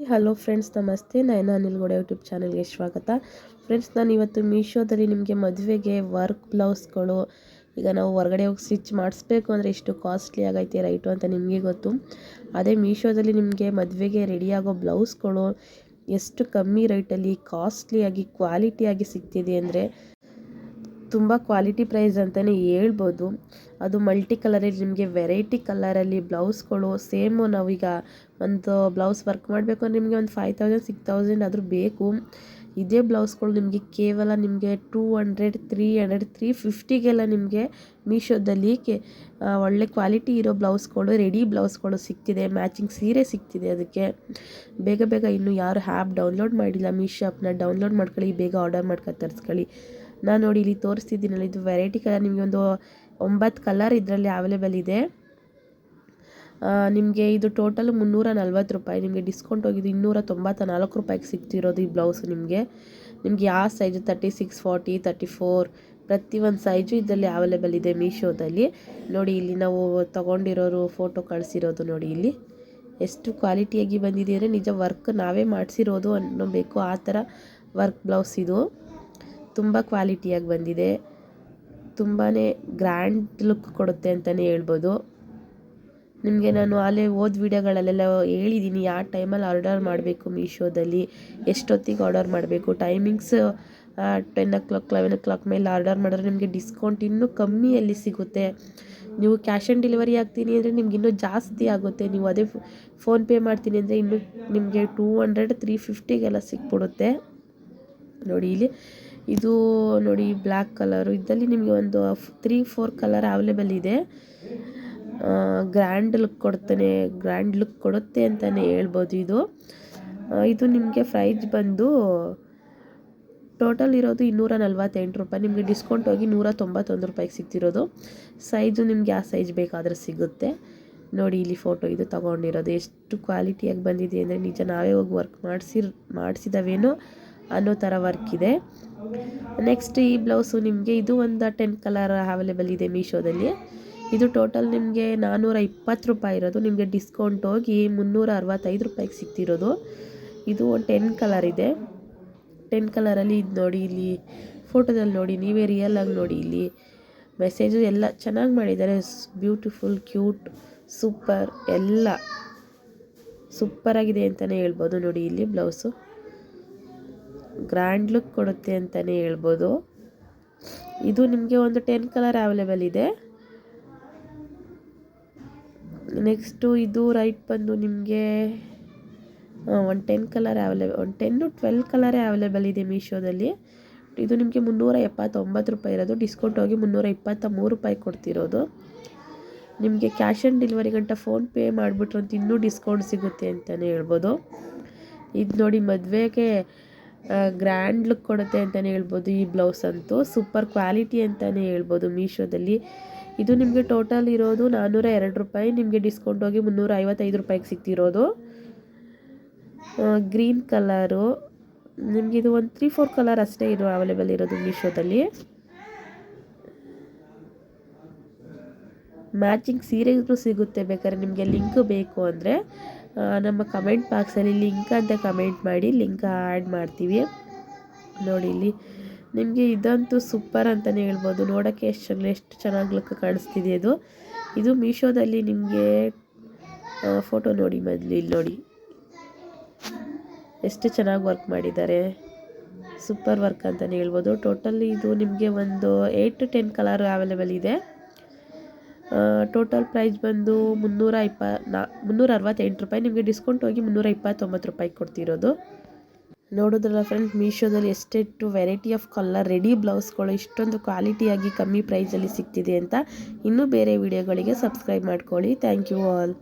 Hello friends, ನಮಸ್ತೆ. ನಯನ ಗೋಡೆ YouTube ಚಾನಲ್ಗೆ ಸ್ವಾಗತ. ಫ್ರೆಂಡ್ಸ್, ನಾನು ಇವತ್ತು ಮೀಶೋದಲ್ಲಿ ನಿಮಗೆ ಮದುವೆಗೆ ವರ್ಕ್ ಬ್ಲೌಸ್ಗಳು ಈಗ ನಾವು ಹೊರಗಡೆ ಹೋಗಿ ಸ್ಟಿಚ್ ಮಾಡಿಸ್ಬೇಕು ಅಂದರೆ ಎಷ್ಟು ಕಾಸ್ಟ್ಲಿ ಆಗೈತೆ, ರೈಟು ಅಂತ ನಿಮಗೆ ಗೊತ್ತು. ಅದೇ ಮೀಶೋದಲ್ಲಿ ನಿಮಗೆ ಮದುವೆಗೆ ರೆಡಿಯಾಗೋ ಬ್ಲೌಸ್ಗಳು ಎಷ್ಟು ಕಮ್ಮಿ ರೇಟಲ್ಲಿ ಕಾಸ್ಟ್ಲಿಯಾಗಿ ಕ್ವಾಲಿಟಿಯಾಗಿ ಸಿಗ್ತಿದೆ ಅಂದರೆ ತುಂಬ ಕ್ವಾಲಿಟಿ ಪ್ರೈಸ್ ಅಂತಲೇ ಹೇಳ್ಬೋದು. ಅದು ಮಲ್ಟಿ ಕಲರಲ್ಲಿ ನಿಮಗೆ ವೆರೈಟಿ ಕಲರಲ್ಲಿ ಬ್ಲೌಸ್ಗಳು ಸೇಮು ನಾವೀಗ ಒಂದು ಬ್ಲೌಸ್ ವರ್ಕ್ ಮಾಡಬೇಕು ಅಂದರೆ ನಿಮಗೆ ಒಂದು ಫೈವ್ ತೌಸಂಡ್ ಸಿಕ್ಸ್ ತೌಸಂಡ್ ಆದರೂ ಬೇಕು. ಇದೇ ಬ್ಲೌಸ್ಗಳು ನಿಮಗೆ ಕೇವಲ ನಿಮಗೆ two hundred three hundred three ಫಿಫ್ಟಿಗೆಲ್ಲ ನಿಮಗೆ ಮೀಶೋದಲ್ಲಿ ಕೆ ಒಳ್ಳೆ ಕ್ವಾಲಿಟಿ ಇರೋ ಬ್ಲೌಸ್ಗಳು ರೆಡಿ ಬ್ಲೌಸ್ಗಳು ಸಿಗ್ತಿದೆ ಮ್ಯಾಚಿಂಗ್ ಸೀರೆ ಸಿಗ್ತಿದೆ ಅದಕ್ಕೆ. ಬೇಗ ಬೇಗ ಇನ್ನೂ ಯಾರು ಆ್ಯಪ್ ಡೌನ್ಲೋಡ್ ಮಾಡಿಲ್ಲ, ಮೀಶೋ ಆ್ಯಪ್ನ ಡೌನ್ಲೋಡ್ ಮಾಡ್ಕೊಳ್ಳಿ, ಬೇಗ ಆರ್ಡರ್ ಮಾಡ್ಕೊ, ತರಿಸ್ಕೊಳ್ಳಿ. ನಾನು ನೋಡಿ ಇಲ್ಲಿ ತೋರಿಸ್ತಿದ್ದೀನಲ್ಲ, ಇದು ವೆರೈಟಿ ಕಲರ್ ನಿಮಗೆ ಒಂದು ಒಂಬತ್ತು ಕಲರ್ ಇದರಲ್ಲಿ ಅವೈಲೇಬಲ್ ಇದೆ. ನಿಮಗೆ ಇದು ಟೋಟಲ್ ಮುನ್ನೂರ ನಲ್ವತ್ತು ರೂಪಾಯಿ, ನಿಮಗೆ ಡಿಸ್ಕೌಂಟ್ ಹೋಗಿದ್ದು ಇನ್ನೂರ ತೊಂಬತ್ತ ನಾಲ್ಕು ರೂಪಾಯಿಗೆ ಸಿಗ್ತಿರೋದು ಈ ಬ್ಲೌಸ್ ನಿಮಗೆ. ನಿಮಗೆ ಯಾವ size thirty six forty thirty four ಪ್ರತಿಯೊಂದು ಸೈಜು ಇದರಲ್ಲಿ ಅವೈಲೇಬಲ್ ಇದೆ ಮೀಶೋದಲ್ಲಿ. ನೋಡಿ ಇಲ್ಲಿ ನಾವು ತೊಗೊಂಡಿರೋರು ಫೋಟೋ ಕಳಿಸಿರೋದು ನೋಡಿ ಇಲ್ಲಿ. ಎಷ್ಟು ಕ್ವಾಲಿಟಿಯಾಗಿ ಬಂದಿದೆ ಅಂದರೆ ನಿಜ ವರ್ಕ್ ನಾವೇ ಮಾಡಿಸಿರೋದು ಅನ್ನೋಬೇಕು, ಆ ಥರ ವರ್ಕ್ ಬ್ಲೌಸ್ ಇದು. ತುಂಬ ಕ್ವಾಲಿಟಿಯಾಗಿ ಬಂದಿದೆ. ತುಂಬಾ ಗ್ರ್ಯಾಂಡ್ ಲುಕ್ ಕೊಡುತ್ತೆ ಅಂತಲೇ ಹೇಳ್ಬೋದು. ನಿಮಗೆ ನಾನು ಅಲ್ಲೇ ಓದ್ ವೀಡಿಯೋಗಳಲ್ಲೆಲ್ಲ ಹೇಳಿದ್ದೀನಿ ಯಾವ ಟೈಮಲ್ಲಿ ಆರ್ಡರ್ ಮಾಡಬೇಕು ಮೀಶೋದಲ್ಲಿ ಎಷ್ಟೊತ್ತಿಗೆ ಆರ್ಡರ್ ಮಾಡಬೇಕು timings ten o'clock eleven o'clock ಮೇಲೆ ಆರ್ಡರ್ ಮಾಡಿದ್ರೆ ನಿಮಗೆ ಡಿಸ್ಕೌಂಟ್ ಇನ್ನೂ ಕಮ್ಮಿಯಲ್ಲಿ ಸಿಗುತ್ತೆ. ನೀವು ಕ್ಯಾಶ್ ಆನ್ ಡೆಲಿವರಿ ಆಗ್ತೀನಿ ಅಂದರೆ ನಿಮ್ಗೆ ಇನ್ನೂ ಜಾಸ್ತಿ ಆಗುತ್ತೆ. ನೀವು ಅದೇ ಫೋನ್ಪೇ ಮಾಡ್ತೀನಿ ಅಂದರೆ ಇನ್ನೂ ನಿಮಗೆ ಟೂ ಹಂಡ್ರೆಡ್ ತ್ರೀ ಫಿಫ್ಟಿಗೆಲ್ಲ ಸಿಕ್ಬಿಡುತ್ತೆ. ನೋಡಿ ಇಲ್ಲಿ ಇದು ನೋಡಿ ಬ್ಲ್ಯಾಕ್ ಕಲರು. ಇದರಲ್ಲಿ ನಿಮಗೆ ಒಂದು ತ್ರೀ ಫೋರ್ ಕಲರ್ ಅವೈಲೇಬಲ್ ಇದೆ. ಗ್ರ್ಯಾಂಡ್ ಲುಕ್ ಕೊಡ್ತಾನೆ ಗ್ರ್ಯಾಂಡ್ ಲುಕ್ ಕೊಡುತ್ತೆ ಅಂತಲೇ ಹೇಳ್ಬೋದು ಇದು. ಇದು ನಿಮಗೆ ಪ್ರೈಸ್ ಬಂದು ಟೋಟಲ್ ಇರೋದು ಇನ್ನೂರ ನಲ್ವತ್ತೆಂಟು ರೂಪಾಯಿ. ನಿಮಗೆ ಡಿಸ್ಕೌಂಟ್ ಹೋಗಿ ನೂರ ತೊಂಬತ್ತೊಂದು ರೂಪಾಯಿಗೆ ಸಿಗ್ತಿರೋದು. ಸೈಜು ನಿಮಗೆ ಆ ಸೈಜ್ ಬೇಕಾದರೆ ಸಿಗುತ್ತೆ. ನೋಡಿ ಇಲ್ಲಿ ಫೋಟೋ ಇದು ತೊಗೊಂಡಿರೋದು. ಎಷ್ಟು ಕ್ವಾಲಿಟಿಯಾಗಿ ಬಂದಿದೆ ಅಂದರೆ ನಿಜ ನಾವೇ ಹೋಗಿ ವರ್ಕ್ ಮಾಡಿಸಿರ್ ಮಾಡಿಸಿದವೇನೋ ಅನ್ನೋ ಥರ ವರ್ಕ್ ಇದೆ. ನೆಕ್ಸ್ಟ್ ಈ ಬ್ಲೌಸು ನಿಮಗೆ ಇದು ಒಂದು ಟೆನ್ ಕಲರ್ ಅವೈಲೇಬಲ್ ಇದೆ ಮೀಶೋದಲ್ಲಿ ಇದು ಟೋಟಲ್ ನಿಮಗೆ ನಾನ್ನೂರ ಇಪ್ಪತ್ತು ರೂಪಾಯಿ ಇರೋದು. ನಿಮಗೆ ಡಿಸ್ಕೌಂಟ್ ಹೋಗಿ ಮುನ್ನೂರ ಅರವತ್ತೈದು ರೂಪಾಯಿಗೆ ಸಿಗ್ತಿರೋದು. ಇದು ಒಂದು ಟೆನ್ ಕಲರ್ ಇದೆ. ಟೆನ್ ಕಲರಲ್ಲಿ ಇದು ನೋಡಿ ಇಲ್ಲಿ ಫೋಟೋದಲ್ಲಿ ನೋಡಿ, ನೀವೇ ರಿಯಲಾಗಿ ನೋಡಿ ಇಲ್ಲಿ. ಮೆಸೇಜು ಎಲ್ಲ ಚೆನ್ನಾಗಿ ಮಾಡಿದ್ದಾರೆ. ಬ್ಯೂಟಿಫುಲ್ ಕ್ಯೂಟ್ ಸೂಪರ್ ಎಲ್ಲ. ಸೂಪರಾಗಿದೆ ಅಂತಲೇ ಹೇಳ್ಬೋದು ನೋಡಿ ಇಲ್ಲಿ ಬ್ಲೌಸು ಗ್ರ್ಯಾಂಡ್ ಲುಕ್ ಕೊಡುತ್ತೆ ಅಂತಲೇ ಹೇಳ್ಬೋದು. ಇದು ನಿಮಗೆ ಒಂದು ಟೆನ್ ಕಲರ್ ಅವೈಲೇಬಲ್ ಇದೆ. ನೆಕ್ಸ್ಟು ಇದು ರೈಟ್ ಬಂದು ನಿಮಗೆ ಒಂದು ಟೆನ್ ಕಲರ್ ಅವೈಲೇಬಲ್ ಒಂದು ಟೆನ್ನು ಟ್ವೆಲ್ ಕಲರೇ ಅವೈಲೇಬಲ್ ಇದೆ ಮೀಶೋದಲ್ಲಿ. ಇದು ನಿಮಗೆ ಮುನ್ನೂರ ಎಪ್ಪತ್ತೊಂಬತ್ತು ರೂಪಾಯಿ ಇರೋದು. ಡಿಸ್ಕೌಂಟ್ ಹೋಗಿ ಮುನ್ನೂರ ಇಪ್ಪತ್ತ ಮೂರು ರೂಪಾಯಿ ಕೊಡ್ತಿರೋದು. ನಿಮಗೆ ಕ್ಯಾಶ್ ಆನ್ ಡೆಲಿವರಿ ಗಂಟ ಫೋನ್ಪೇ ಮಾಡಿಬಿಟ್ರು ಅಂತ ಇನ್ನೂ ಡಿಸ್ಕೌಂಟ್ ಸಿಗುತ್ತೆ ಅಂತಲೇ ಹೇಳ್ಬೋದು. ಇದು ನೋಡಿ ಮದುವೆಗೆ ಗ್ರ್ಯಾಂಡ್ ಲುಕ್ ಕೊಡುತ್ತೆ ಅಂತಲೇ ಹೇಳ್ಬೋದು. ಈ ಬ್ಲೌಸ್ ಅಂತೂ ಸೂಪರ್ ಕ್ವಾಲಿಟಿ ಅಂತಲೇ ಹೇಳ್ಬೋದು ಮೀಶೋದಲ್ಲಿ. ಇದು ನಿಮಗೆ ಟೋಟಲ್ ಇರೋದು ನಾನ್ನೂರ ಎರಡು ರೂಪಾಯಿ. ನಿಮಗೆ ಡಿಸ್ಕೌಂಟ್ ಹೋಗಿ ಮುನ್ನೂರ ಐವತ್ತೈದು ರೂಪಾಯಿಗೆ ಸಿಗ್ತಿರೋದು. ಗ್ರೀನ್ ಕಲರು ನಿಮಗಿದು ಒಂದು ತ್ರೀ ಫೋರ್ ಕಲರ್ ಅಷ್ಟೇ ಇದು ಅವೈಲೇಬಲ್ ಇರೋದು ಮೀಶೋದಲ್ಲಿ. ಮ್ಯಾಚಿಂಗ್ ಸೀರೆಗೂ ಸಿಗುತ್ತೆ ಬೇಕಾದ್ರೆ ನಿಮಗೆ ಲಿಂಕ್ ಬೇಕು ಅಂದರೆ ನಮ್ಮ ಕಮೆಂಟ್ ಬಾಕ್ಸಲ್ಲಿ ಲಿಂಕ್ ಅಂತ ಕಮೆಂಟ್ ಮಾಡಿ, ಲಿಂಕ್ ಆ್ಯಡ್ ಮಾಡ್ತೀವಿ. ನೋಡಿ ಇಲ್ಲಿ ನಿಮಗೆ ಇದಂತೂ ಸೂಪರ್ ಅಂತಲೇ ಹೇಳ್ಬೋದು. ನೋಡೋಕ್ಕೆ ಎಷ್ಟು ಚೆನ್ನಾಗಿ ಎಷ್ಟು ಚೆನ್ನಾಗಿ ಲುಕ್ ಕಾಣಿಸ್ತಿದೆ ಇದು. ಇದು ಮೀಶೋದಲ್ಲಿ ನಿಮಗೆ ಫೋಟೋ ನೋಡಿ ಮೊದಲು ಇಲ್ಲಿ ನೋಡಿ. ಎಷ್ಟು ಚೆನ್ನಾಗಿ ವರ್ಕ್ ಮಾಡಿದ್ದಾರೆ. ಸೂಪರ್ ವರ್ಕ್ ಅಂತಲೇ ಹೇಳ್ಬೋದು. ಟೋಟಲ್ ಇದು ನಿಮಗೆ ಒಂದು eight to ten colour available ಇದೆ. ಟೋಟಲ್ ಪ್ರೈಸ್ ಬಂದು ಮುನ್ನೂರ ಇಪ್ಪ ನಾ, ಮುನ್ನೂರ ಅರವತ್ತೆಂಟು ರೂಪಾಯಿ. ನಿಮಗೆ ಡಿಸ್ಕೌಂಟ್ ಹೋಗಿ ಮುನ್ನೂರ ಇಪ್ಪತ್ತೊಂಬತ್ತು ರೂಪಾಯಿ ಕೊಡ್ತಿರೋದು. ನೋಡೋದ್ರಲ್ಲ ಫ್ರೆಂಡ್ಸ್ ಮೀಶೋದಲ್ಲಿ ಎಷ್ಟೆಷ್ಟು ವೆರೈಟಿ ಆಫ್ ಕಲರ್ ರೆಡಿ ಬ್ಲೌಸ್ಗಳು ಇಷ್ಟೊಂದು ಕ್ವಾಲಿಟಿಯಾಗಿ ಕಮ್ಮಿ ಪ್ರೈಸಲ್ಲಿ ಸಿಗ್ತಿದೆ ಅಂತ. ಇನ್ನೂ ಬೇರೆ ವಿಡಿಯೋಗಳಿಗೆ ಸಬ್ಸ್ಕ್ರೈಬ್ ಮಾಡ್ಕೊಳ್ಳಿ. Thank you all